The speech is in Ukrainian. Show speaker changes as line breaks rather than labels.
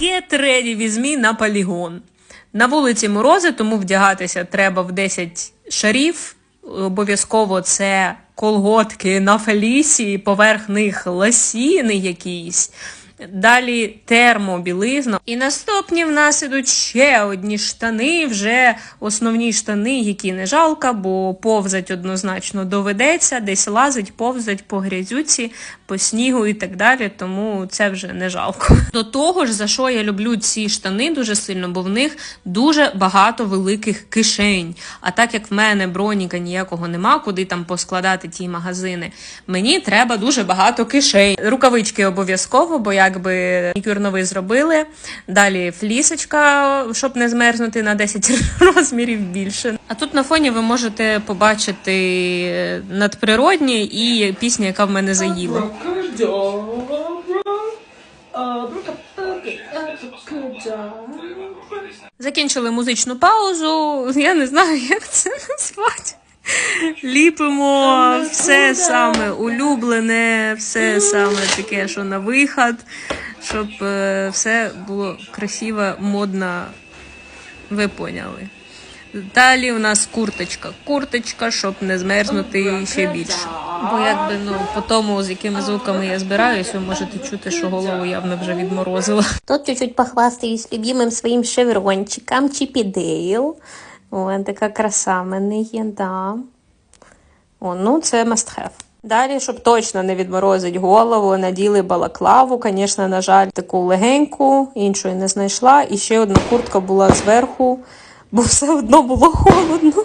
Get ready me на полігон. На вулиці морози, тому вдягатися треба в 10 шарів. Обов'язково це колготки на фелісі, поверх них лосіни якісь. Далі термобілизна. І наступні в нас ідуть ще одні штани, вже основні штани, які не жалко, бо повзать однозначно доведеться, десь лазить, повзать по грязюці, по снігу і так далі, тому це вже не жалко. До того ж, за що я люблю ці штани дуже сильно, бо в них дуже багато великих кишень. А так як в мене броніка ніякого нема, куди там поскладати ті магазини, мені треба дуже багато кишень. Рукавички обов'язково, бо якби манікюр новий зробили. Далі флісочка, щоб не змерзнути на 10 розмірів більше. А тут на фоні ви можете побачити надприродні і пісня, яка в мене заїла. Закінчили музичну паузу. Я не знаю, як це назвати. Ліпимо все саме улюблене, все саме таке, що на вихід, щоб е, все було красиво, модно. Ви поняли. Далі у нас курточка. Курточка, щоб не змерзнути ще більше. Бо якби ну по тому, з якими звуками я збираюсь, ви можете чути, що голову явно вже відморозила.
Тут чуть-чуть похвастаюсь любимым своим шеврончиком Чипі Дейл. О, така краса в мене є, да. О, ну це must have. Далі, щоб точно не відморозить голову, наділи балаклаву. Звісно, на жаль, таку легеньку, іншої не знайшла. І ще одна куртка була зверху, бо все одно було холодно.